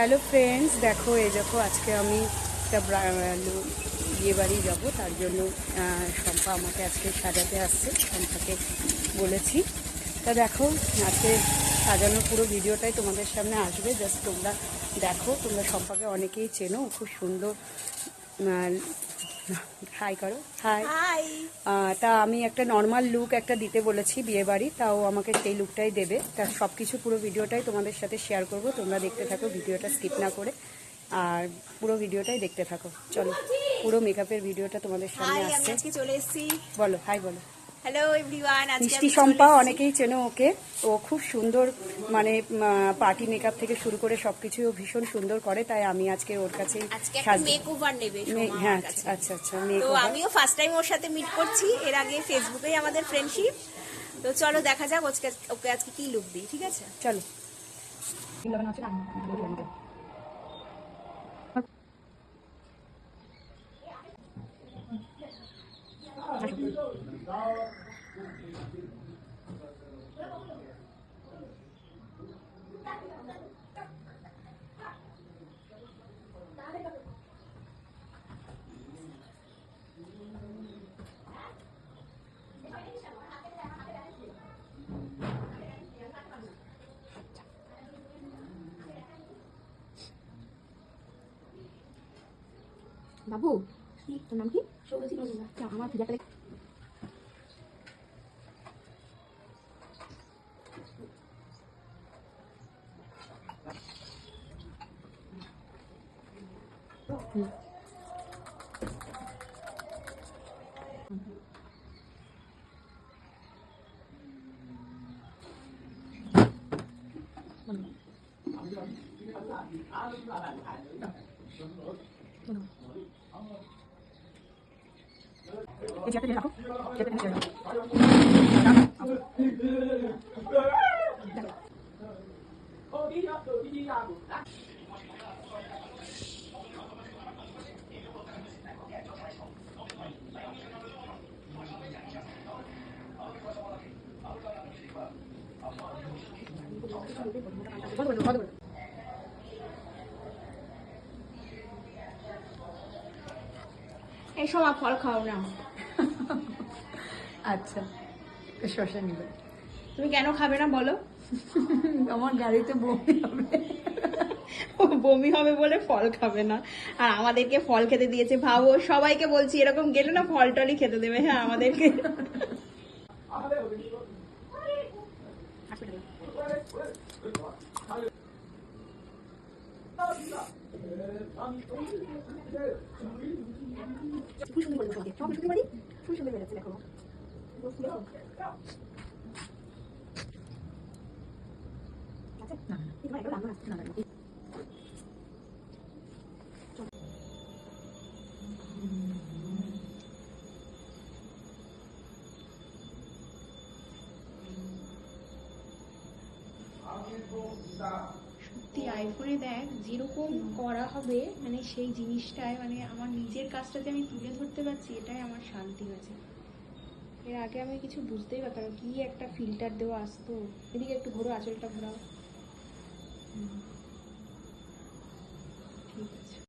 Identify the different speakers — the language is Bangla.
Speaker 1: হ্যালো ফ্রেন্ডস, দেখো, এই দেখো, আজকে আমি একটা বিয়ে বাড়ি যাব, তার জন্য শম্পা আমাকে আজকে সাজাতে আসছে, শম্পাকে বলেছি। তা দেখো, আজকে সাজানোর পুরো ভিডিওটাই তোমাদের সামনে আসবে, জাস্ট তোমরা দেখো, তোমরা শম্পাকে অনেকেই চেনো, খুব সুন্দর হাই করো হাই
Speaker 2: হাই
Speaker 1: তা আমি একটা নর্মাল লুক একটা দিতে বলেছি বিয়ে বাড়ি তাও আমাকে সেই লুকটাই দেবে। তা সব কিছু পুরো ভিডিওটাই তোমাদের সাথে শেয়ার করব। তোমরা দেখতে থাকো ভিডিওটা স্কিপ না করে। আর পুরো ভিডিওটাই দেখতে থাকো। চলো পুরো মেকআপের ভিডিওটা তোমাদের সামনে আসছে।
Speaker 2: চলে এসেছি।
Speaker 1: বলো হাই বলো।
Speaker 2: হ্যালো এভরিওয়ান আজকে
Speaker 1: মিষ্টি
Speaker 2: আমি
Speaker 1: শম্পা অনেকেই চেনো ওকে। ও খুব সুন্দর মানে পার্টি মেকআপ থেকে শুরু করে সবকিছু ও ভীষণ সুন্দর করে তাই আমি আজকে ওর কাছেই
Speaker 2: আজকে একটা
Speaker 1: সাজবো।
Speaker 2: মেক ওভার নেবে
Speaker 1: মে- হ্যাঁ
Speaker 2: কাছে।
Speaker 1: আচ্ছা আচ্ছা
Speaker 2: তো আমিও ফার্স্ট টাইম ওর সাথে মিট করছি এর আগে ফেসবুকেই আমাদের ফ্রেন্ডশিপ তো চলো দেখা যাক ওকে আজকে কি লুক দিই ঠিক আছে?
Speaker 1: চলো।
Speaker 3: বাবু তোর নাম কি সৌরজিৎ মজুমদার চল, আমার পূজা পেলে
Speaker 1: 제가 그대로 하고 제가 그대로 하고
Speaker 3: এই সময় ফল খাও না।
Speaker 1: আচ্ছা শসা নিবে।
Speaker 3: তুমি কেন খাবে না বলো?
Speaker 1: আমার গাড়িতে বমি হবে।
Speaker 3: বমি হবে বলে ফল খাবে না। আর আমাদেরকে ফল খেতে দিয়েছে ভাবো সবাইকে বলছি এরকম গেলে না ফল টলই খেতে দেবে হ্যাঁ আমাদেরকে। 不是那个流程，他不是那个人，不是那个人在搞。我不要。你买个哪个？哪个？ 아킬포 이사 না আয় আইফোনে দেখ যেরকম করা হবে মানে সেই জিনিসটায় মানে আমার নিজের কাজটাতে আমি তুলে ধরতে পারছি, এটাই আমার শান্তি হয়েছে। এর আগে আমি কিছু বুঝতেই পারতাম কি একটা ফিল্টার দেওয়া আসতো। এদিকে একটু ঘোরো, আঁচলটা ঘোরাও।